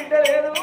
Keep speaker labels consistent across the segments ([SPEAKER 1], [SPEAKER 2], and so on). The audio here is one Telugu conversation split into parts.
[SPEAKER 1] బిడ్డ లేదు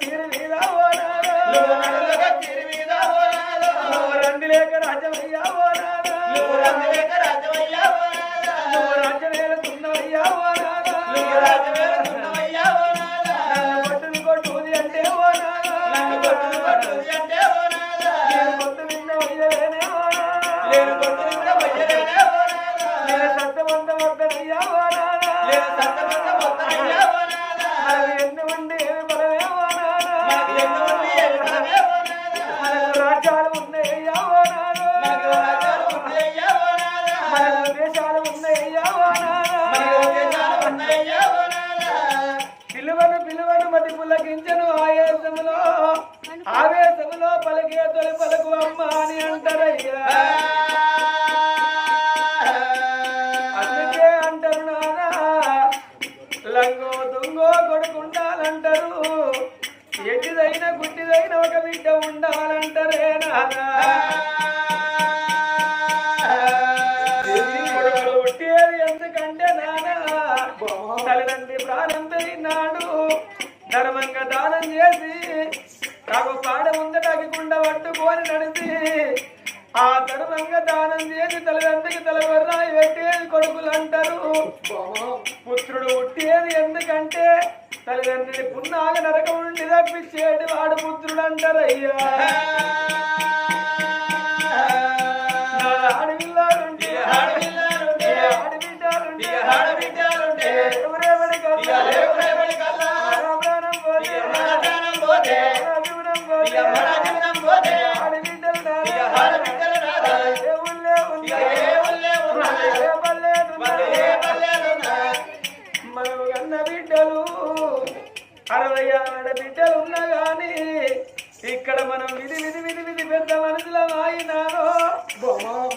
[SPEAKER 1] తీరు మీద రండి రాజమయ్యా ఆవేశములో పలికే తొలి పలుకు అమ్మ అని అంటారయ్యా. అందుకే అంటారు నానా లంగో దుంగో కొడుకుండాలంటారు. ఎట్టిదైన గుట్టిదైన ఒక బిడ్డ ఉండాలంటారే నానా. ఎందుకంటే నానా తల్లిదండ్రి ప్రాణం తిన్నాడు ధర్మంగా దానం చేసి నాకు పాడ ముందటాకి గుండ పట్టుకొని నడిచి ఆ తరుణంగా దానం చేసి తలదండ్రికి తలవర్రాయి పెట్టేది కొడుకులు అంటారు పుత్రుడు ఉట్టేది ఎందుకంటే తల్లిదండ్రుడి పున్నాగ నరకం నుండి తప్పించేడు వాడు పుత్రుడు అంటారు అయ్యా అరవై ఆరు బిడ్డలు ఉన్నా గాని ఇక్కడ మనం విధి విధి విధి విధి పెద్ద మనుషుల వాయినారో.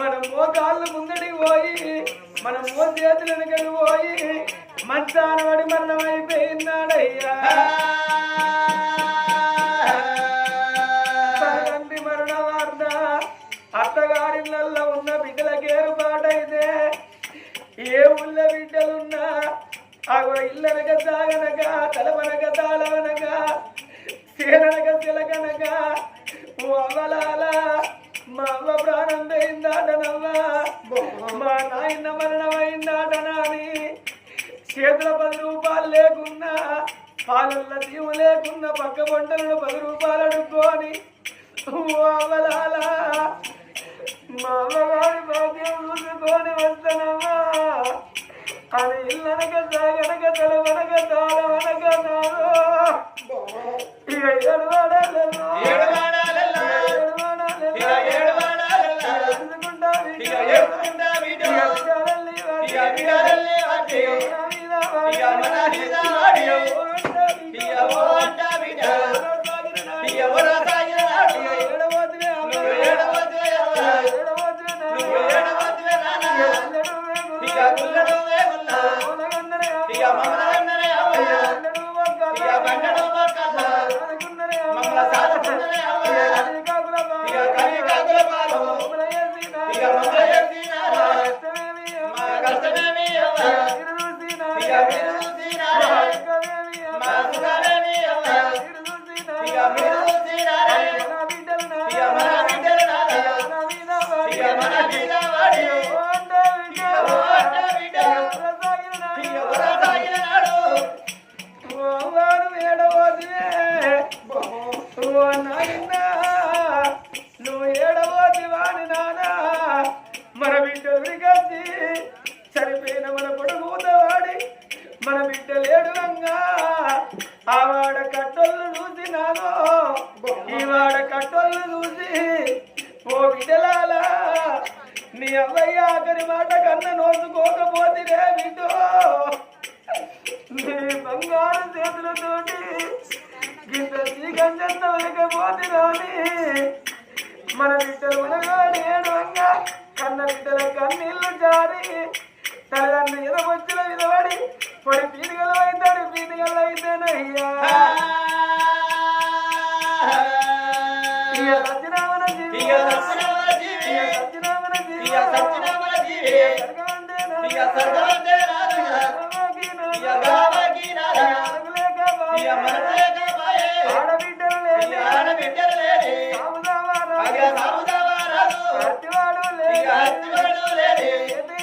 [SPEAKER 1] మనం మోకాళ్ళు ముందడికి పోయి మనం మో చేతులను పోయి మంచాన పడి మరణమైపోయినాడయ్యా. పక్క పంటలను పది రూపాయలు అడుక్కోని మామగారి భాగ్యం చూసుకొని వస్తానమ్మా. అది ఇల్లనక సాగనక తెలవనక తాళవనక నాదో ఇక ఏడవాడాలన్నా తల్లిదండ్రులు ఎదవచ్చిన విధవాడి పొడి ప్రీతి గల అవుతాడు ప్రీతి గల అయితేనయ్యా సత్యనామన జీవి.
[SPEAKER 2] సత్యనామన జీవి.
[SPEAKER 1] సత్యనామన జీవి.
[SPEAKER 2] సర్గవంతే
[SPEAKER 1] ఆడబిడ్డలు లేదు
[SPEAKER 2] సాగుదావారా సాగుదావారా
[SPEAKER 1] అట్టివాడు లేదు లేదు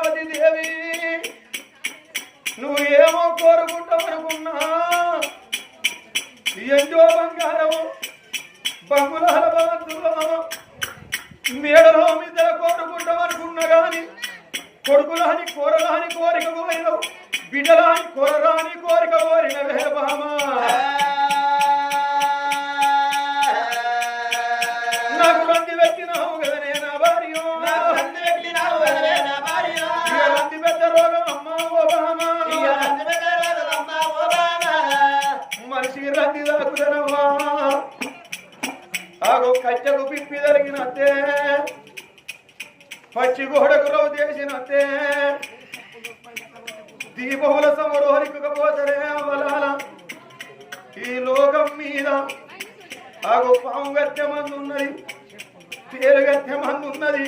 [SPEAKER 1] అమరావతి దేవి.
[SPEAKER 2] నువ్వు
[SPEAKER 1] ఏమో కోరుకుంటామనుకున్నా ఎంతో బంగారము బహుళాల బంధువులము మేడలో మీద కోరుకుంటామనుకున్నా కానీ కొడుకులాని కోరలాని కోరిక కోరిన బిడ్డలాని కోరరాని కోరిక కోరిన వేరబామా మనిషి రంది దాకుదనమ్మా ఆగో కట్టెకు పిప్పి జరిగినట్టే
[SPEAKER 3] పచ్చి గోడకు రవ్వు చేసినట్టే దీపముల సమరు హరికపోతరే అవలాల ఈ లోకం మీద ఆగో పాము గత్తె మందు ఉన్నది తేలు గత్తె మందు ఉన్నది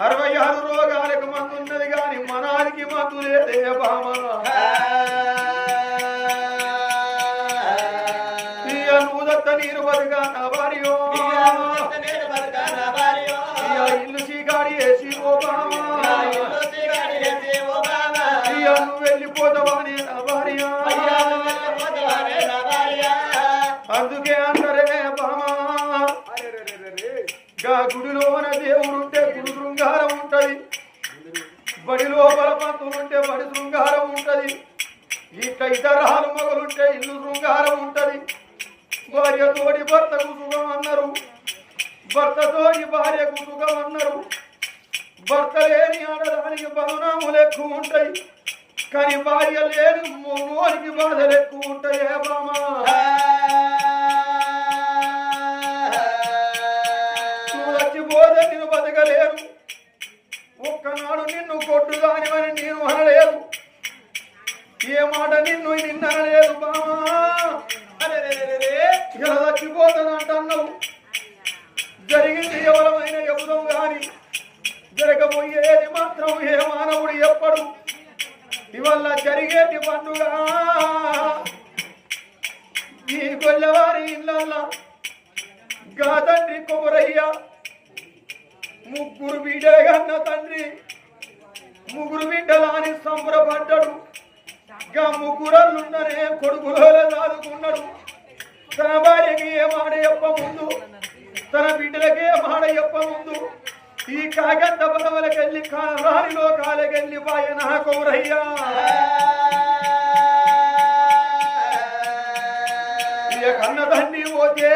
[SPEAKER 3] అరవై ఆరు రోగాలకు మందు ఉన్నది కానీ మనానికి మందు లేదే బామ ఇయ్య నీరు బతుగా నా భార్యో లోపల ఉంటే బడి శృంగారం ఉంటది. ఇట్లా ఇతరాలు మొగలుంటే ఇల్లు శృంగారం ఉంటది. భార్య తోడి భర్తకు సుఖం అన్నారు. భర్త తోడి భార్యకు సుఖం అన్నారు. భర్త లేని ఆడదానికి బలనాములు ఎక్కువ ఉంటాయి. కానీ భార్య లేని మోనికి బాధలు ఎక్కువ ఉంటాయి. ఏ బామా! నువ్వు చచ్చిపోతే నేను బతకలేరు. ఒక్కనాడు నిన్ను కొట్టుదానివని నేను అనలేదు. ఏ మాట నిన్ను నిన్ననలేదు బామా ఇలా చచ్చిపోతానంటున్నావు జరిగింది ఎవరమైన చెబుదాం కానీ జరగబోయేది మాత్రం ఏ మానవుడు ఎప్పడు. ఇవల్ల జరిగేది పండుగ. ఈ గొల్లవారి ఇళ్ళ గా తండ్రి కొమరయ్య ముగ్గురు బిడ్డగన్న తండ్రి. ముగ్గురు బిడ్డలాని సంబరపడ్డాడు. గా ముగ్గురల్లున్ననే కొడుకులోనే దాదుకున్నాడు తన భార్యకి ఏ మాట చెప్ప ముందు తన బిడ్డలకి ఏ మాట చెప్ప ముందు ఈ కాగంత బలవలకెళ్ళి రానిలో కాలకెళ్ళి పాయన కౌరయ్య ఇక కన్న తండ్రి పోతే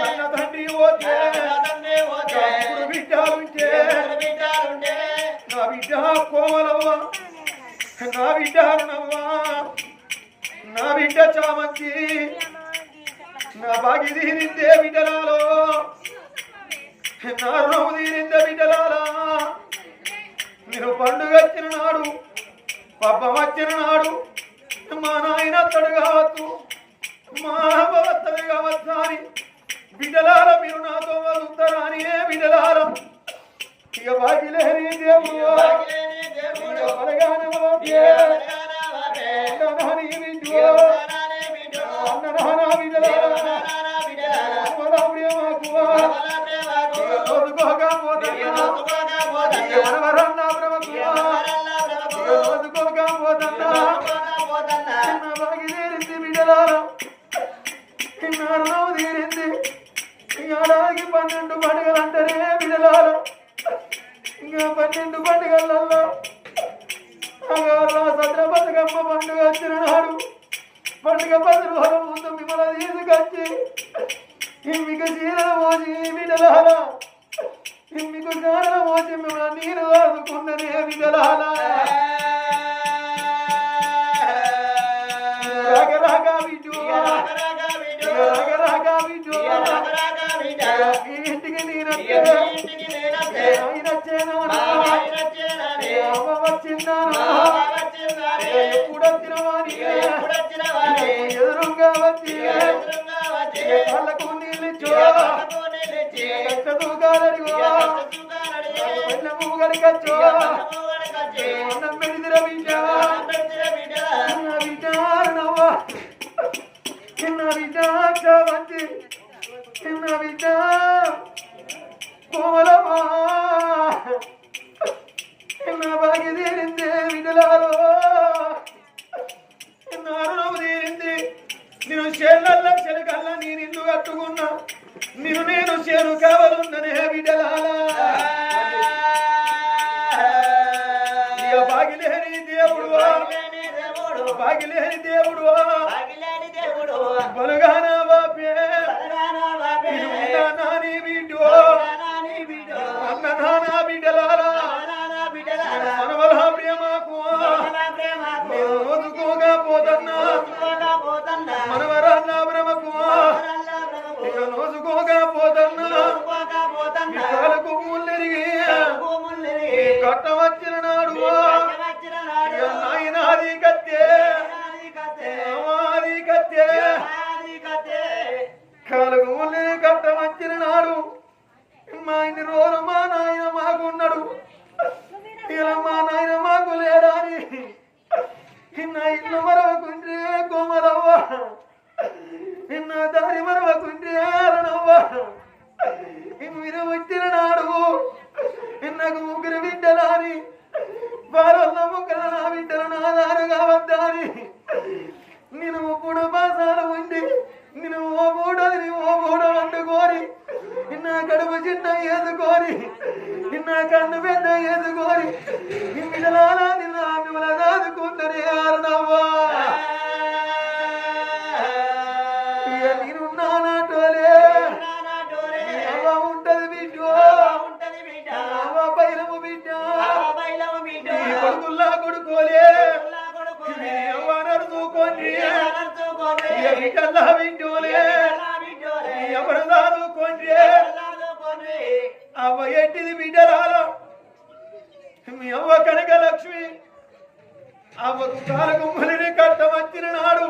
[SPEAKER 3] కన్న తండ్రి ముగ్గురు బిడ్డలుంటే? నా బిడ్డ కోమలవ్వ నా బిడ్డ అరుణవ్వ నా బిడ్డ చామంతి నా బాగి తీరిందే బిడ్డలాలో నా రుణము తీరిందే బిడ్డలాలా. నేను పండుగ వచ్చిన నాడు పబ్బం వచ్చిన నాడు మా నాయన అత్తడు కావచ్చు మా అవ్వత్తడు కావచ్చు అని బిడ్డలాల మీరు నాతో వదులుతారా అని ఏ బిడ్డలాల ఇక బాకి లేని దేవుడు. ఇక బలగానములో అన్ననాని వింటూ కళ్ళకు నీళ్ళిచ్చు గడిగచ్చు అన్నం పెడిదిర బిడ్డ బిడ్డ నవ్వ చిన్న బిడ్డ వంటి చిన్న బిడ్డ కోలమా చిన్న బాగి తీరిందే బిడ్డలాలో చిన్న నేను చేళ్ళల్లో చెలకల్లా నేను ఇల్లు కట్టుకున్నా. నేను నేను చేరు కావాలన్ననే బిడ్డలాలా బాగిలేని దేవుడు బాగిలేని దేవుడు. బలుగానా బాపే. అవ్వ ఎట్టిది మీ అవ్వ కనక లక్ష్మి అవ్వకు కాలగుమ్మలిని కట్టమచ్చిన నాడు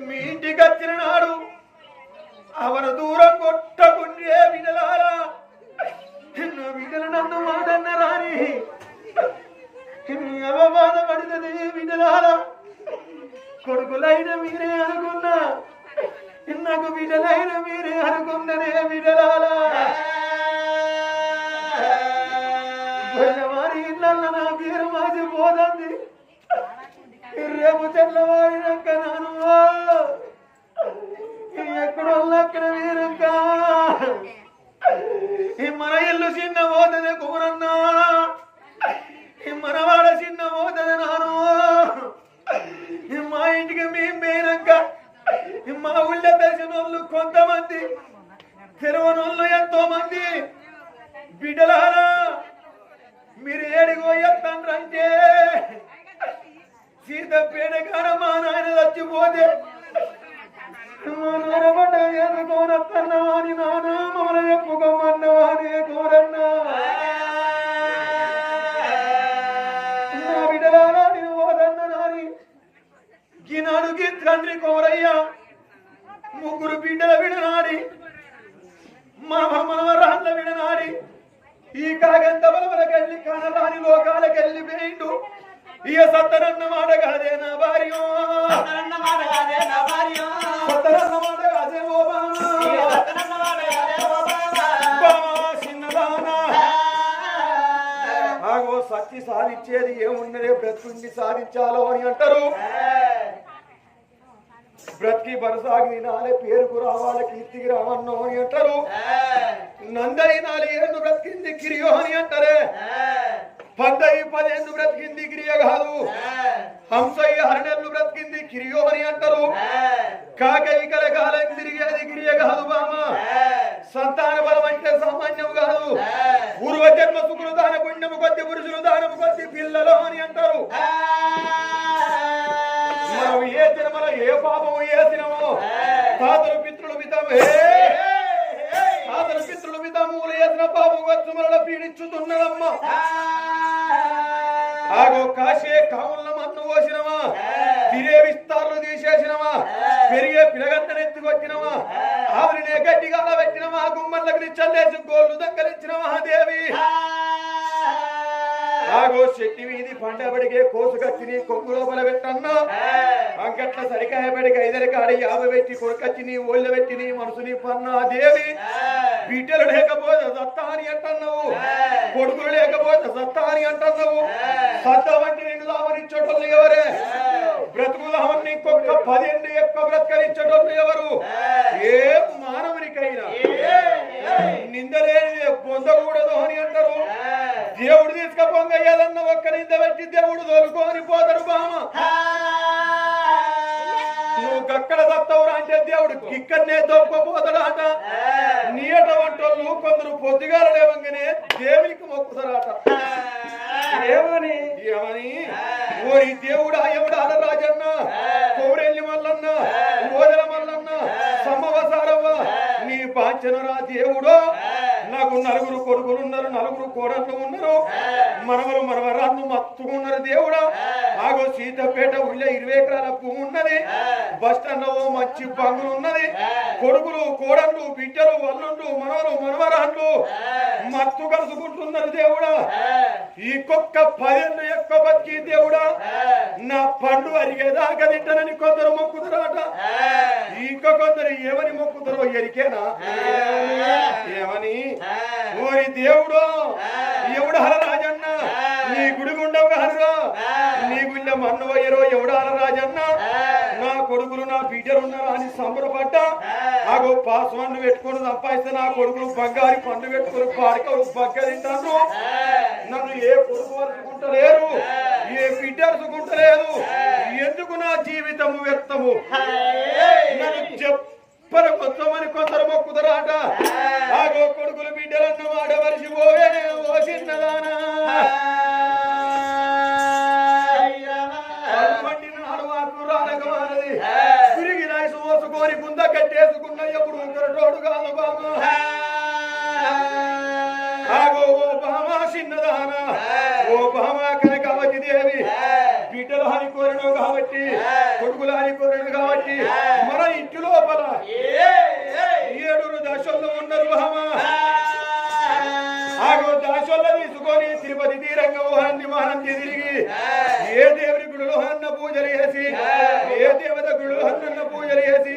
[SPEAKER 3] మీ ఇంటికి వచ్చిన నాడు అవను దూరం కొట్టకుండే బిడ్డలారా. నా బిడ్డలు నన్ను మాటన్న రాని. మీ అవ్వ బాధపడుతుంది బిడ్డలారా. కొడుకులైన మీరే అనుకున్నా. నాకు బిడ్డలైన మీరే అనుకున్ననే బిడ్డలారా. వారి ఇళ్ళల్లో నా పేరు మాసిపోతుంది రేపు తెల్లవారినాక నాను. ఎక్కడో అక్కడ వీరక్క ఈ మన ఇల్లు చిన్న పోతుంది కుమరన్నా. కనరాని లోకాలకెళ్ళి పోయిండు ఇక సత్తరన్న మాట కాదే నా భార్య. సత్తరన్న మాట కాదే ఓ బామా చిన్నదానా ఆగో సత్తి సాధించేది ఏమున్నదే బ్రతుకుండి సాధించాలో అని అంటారు. బ్రతికి బరసాగి తినాలి పేరుకు రావాలి కీర్తికి రావన్నో అని అంటారు. నందయి నాలుగేళ్ళు బ్రతికింది కిరియో అని అంటారే పద్దయి పదేళ్ళు బ్రతికింది గిరియ కాదు హంసయ్య హరణెళ్ళు బ్రతికింది కిరియో అని అంటారు కాకై కలకాలం తిరిగేది గిరియ కాదు బామ సంతాన బలం అంటే సామాన్యం కాదు. పూర్వ జన్మ సుఖులు దాన పుణ్యము కొద్ది పురుషులు దానము కొద్ది పిల్లలు అని అంటారు. మనం ఏ జన్మలో ఏ పాపము చేసినమో తాతలు పితృలు మితము తాతలు పితృలు మితములు చేసిన పాపం వచ్చి మనల పీడించుతున్నదమ్మ ఆగో కాశే కాముల మన్ను పోసినవా తిరే విస్తారులు తీసేసినవా పెరిగే పిలగంతను ఎత్తుకొచ్చినవా ఆవిరినే గట్టిగా పెట్టినవా గుమ్మలకు చల్లేసి గోళ్ళు దగ్గరించినవా దేవి ఆగో చెట్టి వీధి పండబడికే కోసుకొచ్చి నీ కొంగు లోపల పెట్టన్నా? అంకట్ల సరికాయ బడికి ఐదరి కాడి యాభై పెట్టి కొరకచ్చి నీ ఒళ్ళ పెట్టి నీ మనసుని పన్నా దేవి? బిడ్డలు లేకపోతే సత్తా అని అంటున్నావు కొడుకులు లేకపోతే సత్తా అని అంటున్నావు సత్తా వంటి నిన్ను దామనిచ్చేటోళ్ళు ఎవరే? బ్రతుకుదామని ఇంకొక పదిహేను ఎక్కువ బ్రతకనిచ్చేటోళ్ళు ఎవరు? ఏ మానవునికైనా. నిందలేని పొందకూడదు అని అంటారు. దేవుడు తీసుకపోంగ ఏదన్నా ఒక్క నింద పెట్టి దేవుడు తోలుకొని పోతాడు బామ. గక్కడ దత్తవురా అంటే దేవుడు? ఇక్కడనే దొప్పపోతాడు అట. నీట వంటోళ్ళు కొందరు పొద్దుగాల లేవంగానే దేవునికి మొక్కుతారట. ఏమని? ఏమని? ఓరి దేవుడా ఎవడా రాజన్న? కోరెల్లి మల్లన్న ఓదల మల్లన్న సమ్మవసారవ్వ నీ పాంచనరా దేవుడు? నాకు నలుగురు కొడుకులు ఉన్నారు నలుగురు కోడళ్ళు ఉన్నారు. మనవరు మనవరాళ్ళు మత్తుకున్నారు దేవుడా. ఆగో సీతపేట ఊళ్ళో ఇరవై ఎకరాల భూమి ఉన్నది. బస్ స్టాండ్లో మంచి బంగులు ఉన్నది. కొడుకులు కోడళ్ళు బిడ్డలు వల్లుండు మనవరు మనవరాళ్ళు మత్తు కలుసుకుంటున్నారు దేవుడా. ఈ కుక్క పదేళ్ళు ఎక్కువ బతికి దేవుడా. నా పండు అరిగేదాకా తింటానని కొందరు మొక్కుతురాట. ఇంకా కొందరు ఏమని మొక్కుతారో ఎరికేనా? ఏమని? ఓరి దేవుడు ఎవడు హర రాజన్న నీ గుడి గుండవు హరరా నీ గుండె మన్ను అయ్యరో ఎవడు హర రాజన్న నా కొడుకులు నా బిడ్డలు ఉన్నారా అని సంబరపడ్డా. ఆగో పాస్వాన్ని పెట్టుకొని సంపాదిస్తే నా కొడుకులు బంగారు పండు పెట్టుకొని పాడకలు బగ్గ తింటాను నన్ను ఏ కొడుకు వరుసుకుంటలేరు. ఏ బిడ్డ వరుసుకుంటలేదు ఎందుకు నా జీవితము వ్యర్థము? నన్ను చెప్పర కొత్తమని కొందరు మొక్కుదరాట ఆగో కొడుకులు బిడ్డలన్న మాట ఒకరు బామ ఆగో ఓ బామ ఓ బామ కనకావతి దేవి బిడ్డలు హాని కాబట్టి కొడుకులు హాని కాబట్టి మన ఇంటి లోపల ఏడుగురు దశల్లో ఉన్నారు బామ ఆగో దాసోళ్ళ తీసుకొని తిరుపతి తీరంగా ఓహన్ని తిరిగి ఏ దేవుని గుడిలో అన్న పూజలు చేసి ఏ దేవత గుడిలో అన్న పూజలు చేసి